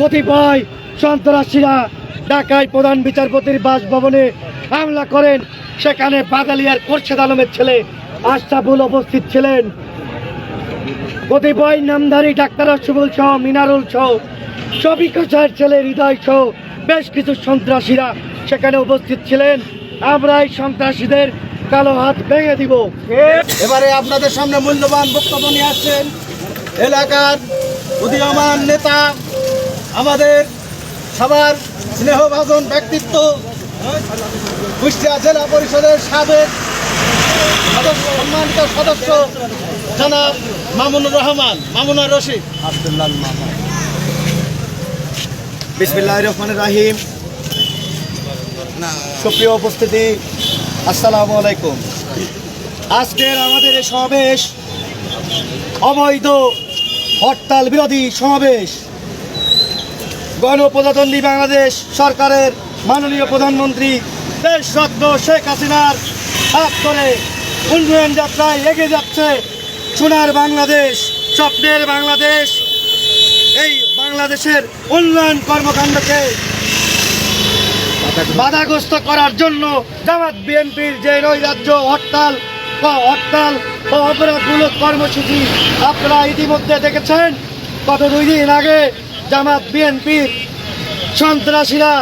কতিপয় সন্ত্রাসীরা। ঢাকায় প্রধান বিচারপতির বাসভবনে হামলা করেন। সেখানে বাদালিয়ার কোরশেদ আলমের ছেলে আশরাফুল উপস্থিত ছিলেন। কতিপয় নামধারী ডাক্তার আশরাফুল সহ, মিনারুল সহ, শফিক হোসেনের ছেলে হৃদয় সহ বেশ কিছু সন্ত্রাসীরা সেখানে উপস্থিত ছিলেন। আমরা এই সন্ত্রাসীদের কালো হাত ভেঙে দিব। এবারে আপনাদের সামনে মূল্যবান বক্তব্য নিয়ে আসছেন এলাকার উদীয়মান নেতা আমাদের সবার স্নেহভাজন ব্যক্তিত্ব কুষ্টিয়া জেলা পরিষদের সাবেক সদস্য, সম্মানিত সদস্য জনাব মামুনুর রহমান, মামুনা রশিদ। আবদুল্লাহ বিসমিল্লাহ রহমান রাহিম। সুপ্রিয় উপস্থিতি, আসসালামু আলাইকুম। আজকের আমাদের এই সমাবেশ অবৈধ হরতাল বিরোধী সমাবেশ। গণপ্রজাতন্ত্রী বাংলাদেশ সরকারের মাননীয় প্রধানমন্ত্রী দেশরত্ন শেখ হাসিনার হাত করে উন্নয়ন যাত্রায় এগিয়ে যাচ্ছে সোনার বাংলাদেশ, স্বপ্নের বাংলাদেশ। এই বাংলাদেশের উন্নয়ন কর্মকাণ্ডকে বাধাগ্রস্ত করার জন্য জামাত বিএনপির যে নৈরাজ্য হরতাল বা হরতাল ও অপরাধমূলক কর্মসূচি আপনারা ইতিমধ্যে দেখেছেন। গত দুই দিন আগে জামাত বিএনপির সন্ত্রাসীরা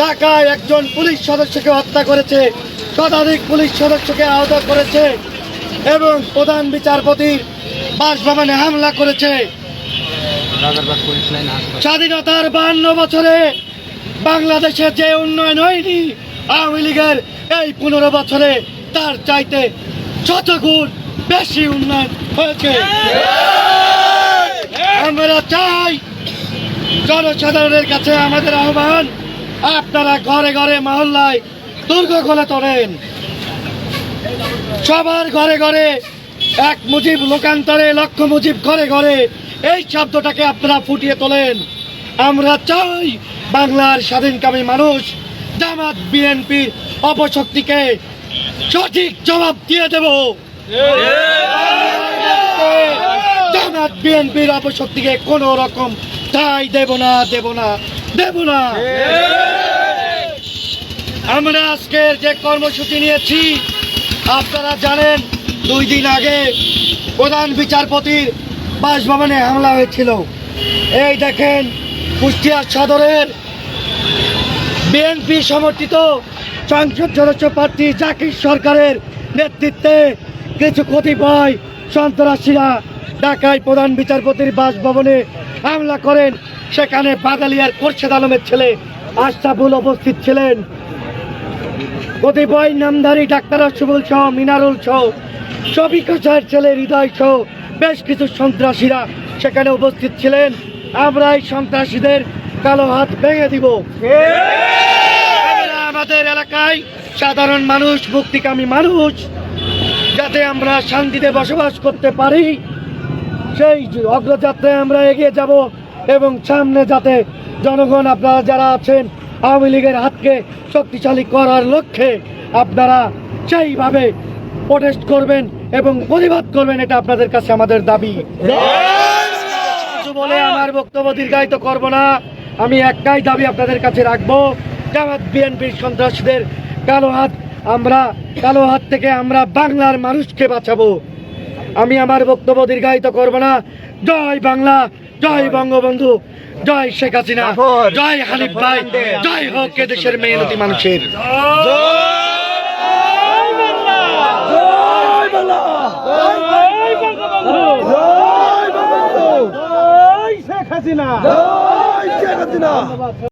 ঢাকায় একজন পুলিশ সদস্যকে হত্যা করেছে শতাধিক পুলিশ সদস্যকে আহত করেছে এবং প্রধান বিচারপতির বাসভবনে হামলা করেছে। স্বাধীনতার বান্ন বছরে বাংলাদেশে যে উন্নয়ন হয়নি আওয়ামী লীগের এই পনেরো বছরে তার চাইতে শতগুণ বেশি উন্নয়ন হয়েছে। আমরা চাই জনসাধারণের কাছে আমাদের আহ্বান আপনারা ঘরে ঘরে মহল্লায় দুর্গ গলে তোলেন। সবার ঘরে ঘরে এক মুজিব লোকান্তরে লক্ষ মুজিব ঘরে ঘরে এই শব্দটাকে আপনারা ফুটিয়ে তোলেন। আমরা চাই বাংলার স্বাধীনকামী মানুষ জামাত বিএনপির অপশক্তিকে সঠিক জবাব দিয়ে দেব। জামাত বিএনপির অপশক্তিকে কোনো রকম ঠাই দেব না দেব না দেব না। আমরা আজকের যে কর্মসূচি নিয়েছি, আপনারা জানেন, দুই দিন আগে প্রধান বিচারপতির বাসভবনে হামলা হয়েছিল। এই দেখেন, কুষ্টিয়া সদরের বিএনপি সমর্থিত সংসদ সদস্য প্রার্থী জাকির সরকারের নেতৃত্বে কিছু কতিপয় সন্ত্রাসীরা ঢাকায় প্রধান বিচারপতির বাসভবনে হামলা করেন। সেখানে বাদালিয়ার কোরশেদ আলমের ছেলে আশরাফুল উপস্থিত ছিলেন। কতিপয় নামধারী ডাক্তার আশরাফুল সহ, মিনারুল সহ, শফিক ছেলে হৃদয় সহ বেশ কিছু সন্ত্রাসীরা সেখানে উপস্থিত ছিলেন। আমরা এই সন্ত্রাসীদের কালো হাত ভেঙে দিব। আমাদের এলাকায় সাধারণ মানুষ, মুক্তিকামী মানুষ, যাতে আমরা শান্তিতে বসবাস করতে পারি। সেই অগ্রযাত্রায় আমরা এগিয়ে যাব এবং সামনে যাতে জনগণ আপনারা যারা আছেন, আওয়ামী লীগের হাতকে শক্তিশালী করার লক্ষ্যে আপনারা সেইভাবে প্রোটেস্ট করবেন এবং প্রতিবাদ করবেন, এটা আপনাদের কাছে আমাদের দাবি। বলে আমার বক্তব্য দীর্ঘায়িত করব না। আমি একটাই দাবি আপনাদের কাছে রাখব, জামাত বিএনপির সন্ত্রাসীদের কালো হাত, আমরা কালো হাত থেকে আমরা বাংলার মানুষকে বাঁচাবো। আমি আমার বক্তব্য দীর্ঘায়িত করব না। জয় বাংলা জয় বঙ্গবন্ধু জয় শেখ হাসিনা জয় হানিফ ভাই জয় হোক এ দেশের মেহনতি মানুষের। শেখ হাসিনা।